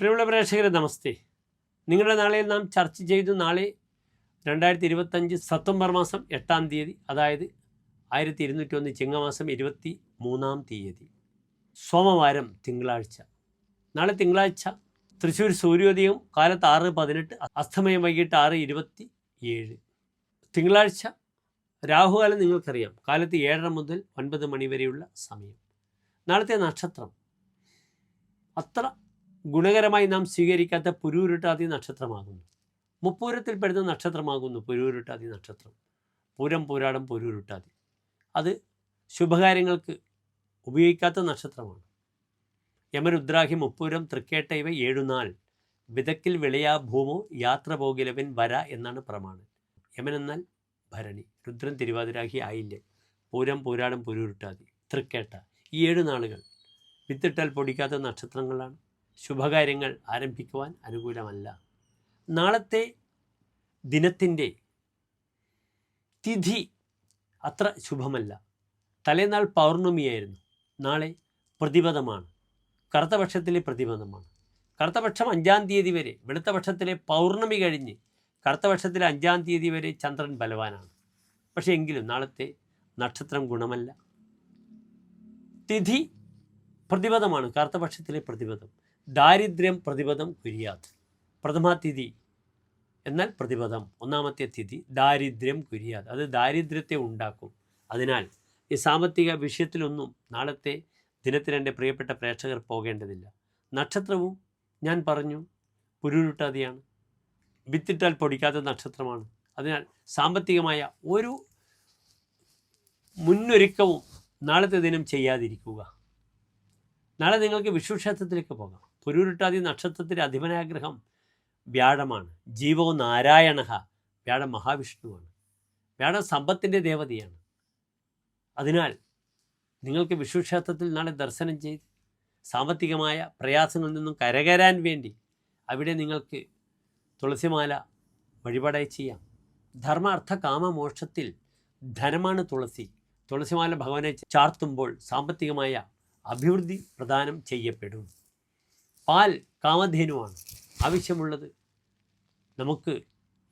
പ്രിയമുള്ള പ്രേക്ഷകരെ നമസ്തേ. നിങ്ങളുടെ നാളെ നാം ചർച്ച ചെയ്തു നാളെ രണ്ടായിരത്തി ഇരുപത്തഞ്ച് സെപ്റ്റംബർ മാസം എട്ടാം തീയതി അതായത് ആയിരത്തി ഇരുന്നൂറ്റി ഒന്ന് ചിങ്ങമാസം ഇരുപത്തി മൂന്നാം തീയതി. സോമവാരം തിങ്കളാഴ്ച. നാളെ തിങ്കളാഴ്ച തൃശ്ശൂർ സൂര്യോദയം കാലത്ത് ആറ് പതിനെട്ട് അസ്തമയം വൈകിട്ട് ആറ് ഇരുപത്തി ഏഴ് തിങ്കളാഴ്ച രാഹുകാലം നിങ്ങൾക്കറിയാം കാലത്ത് ഏഴര മുതൽ ഒൻപത് മണി വരെയുള്ള സമയം. നാളത്തെ നക്ഷത്രം. അത്ര ഗുണകരമായി നാം സ്വീകരിക്കാത്ത പുരൂരുട്ടാതി നക്ഷത്രമാകുന്നു. മുപ്പൂരത്തിൽപ്പെടുന്ന നക്ഷത്രമാകുന്നു പുരൂരുട്ടാതി നക്ഷത്രം. പൂരം പൂരാടം പുരൂരുട്ടാതി. അത് ശുഭകാര്യങ്ങൾക്ക് ഉപയോഗിക്കാത്ത നക്ഷത്രമാണ്. യമരുദ്രാഹി മുപ്പൂരം തൃക്കേട്ട ഇവ ഏഴുനാൾ. വിതക്കിൽ വിളയാ ഭൂമോ യാത്ര പോകിലവൻ വര എന്നാണ് പ്രമാണം യമൻ എന്നാൽ ഭരണി. രുദ്രൻ തിരുവാതിരാഹി ആയില്യം. പൂരം പൂരാടം പുരൂരുട്ടാതി. തൃക്കേട്ട. ഈ ഏഴു നാളുകൾ വിത്തിട്ടാൽ പൊടിക്കാത്ത നക്ഷത്രങ്ങളാണ്. ശുഭകാര്യങ്ങൾ ആരംഭിക്കുവാൻ അനുകൂലമല്ല. നാളത്തെ ദിനത്തിന്റെ തിഥി അത്ര ശുഭമല്ല. തലേനാൾ പൗർണമിയായിരുന്നു. നാളെ പ്രതിപദമാണ്. കറുത്തപക്ഷത്തിലെ പ്രതിപദമാണ്. കറുത്തപക്ഷം അഞ്ചാം തീയതി വരെ വെളുത്തപക്ഷത്തിലെ പൗർണമി കഴിഞ്ഞ് കറുത്തപക്ഷത്തിലെ അഞ്ചാം തീയതി വരെ ചന്ദ്രൻ ബലവാനാണ്. പക്ഷേ എങ്കിലും നാളത്തെ നക്ഷത്രം ഗുണമല്ല. തിഥി പ്രതിപദമാണ്. കറുത്തപക്ഷത്തിലെ പ്രതിപദം. ദാരിദ്ര്യം പ്രതിപദം കുര്യാത്. പ്രഥമാതിഥി എന്നാൽ പ്രതിപദം. ഒന്നാമത്തെ തിഥി ദാരിദ്ര്യം കുര്യാത്. അത് ദാരിദ്ര്യത്തെ ഉണ്ടാക്കും. അതിനാൽ ഈ സാമ്പത്തിക വിഷയത്തിലൊന്നും നാളത്തെ ദിനത്തിൽ എന്റെ പ്രിയപ്പെട്ട പ്രേക്ഷകർ പോകേണ്ടതില്ല. നക്ഷത്രവും ഞാൻ പറഞ്ഞു പുരുരുട്ടാതിയാണ്. വിത്തിട്ടാൽ പൊടിക്കാത്ത നക്ഷത്രമാണ്. അതിനാൽ സാമ്പത്തികമായ ഒരു മുന്നൊരുക്കവും നാളത്തെ ദിനം ചെയ്യാതിരിക്കുക. നാളെ നിങ്ങൾക്ക് വിഷു ക്ഷേത്രത്തിലേക്ക് പോകാം. പുരുരുട്ടാതി നക്ഷത്രത്തിന്റെ അധിപനാഗ്രഹം വ്യാഴമാണ്. ജീവോ നാരായണ. വ്യാഴം മഹാവിഷ്ണുവാണ്. വ്യാഴം സമ്പത്തിന്റെ ദേവതയാണ്. അതിനാൽ നിങ്ങൾക്ക് വിഷുക്ഷേത്രത്തിൽ നാളെ ദർശനം ചെയ്ത് സാമ്പത്തികമായ പ്രയാസങ്ങളിൽ നിന്നും കരകയറാൻ വേണ്ടി അവിടെ നിങ്ങൾക്ക് തുളസിമാല വഴിപാടായി ചെയ്യാം. ധർമാർത്ഥ കാമമോക്ഷത്തിൽ കാമ മോക്ഷത്തിൽ ധനമാണ് തുളസി. തുളസിമാല ഭഗവാനെ ചാർത്തുമ്പോൾ സാമ്പത്തികമായ അഭിവൃദ്ധി പ്രദാനം ചെയ്യപ്പെടും. പാൽ കാമധേനുവാണ് ആവശ്യമുള്ളത് നമുക്ക്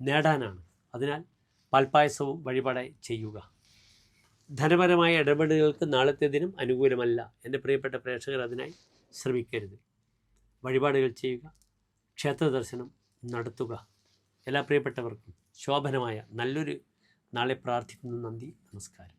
നേടാനാണ്. അതിനാൽ പാൽപ്പായസവും വഴിപാടായി ചെയ്യുക. ധനപരമായ ഇടപെടലുകൾക്ക് നാളത്തെ ദിനം അനുകൂലമല്ല എന്റെ പ്രിയപ്പെട്ട പ്രേക്ഷകർ അതിനായി ശ്രമിക്കരുത്. വഴിപാടുകൾ ചെയ്യുക ക്ഷേത്ര ദർശനം നടത്തുക. എല്ലാ പ്രിയപ്പെട്ടവർക്കും ശോഭനമായ നല്ലൊരു നാളെ പ്രാർത്ഥിക്കുന്നു. നന്ദി നമസ്കാരം.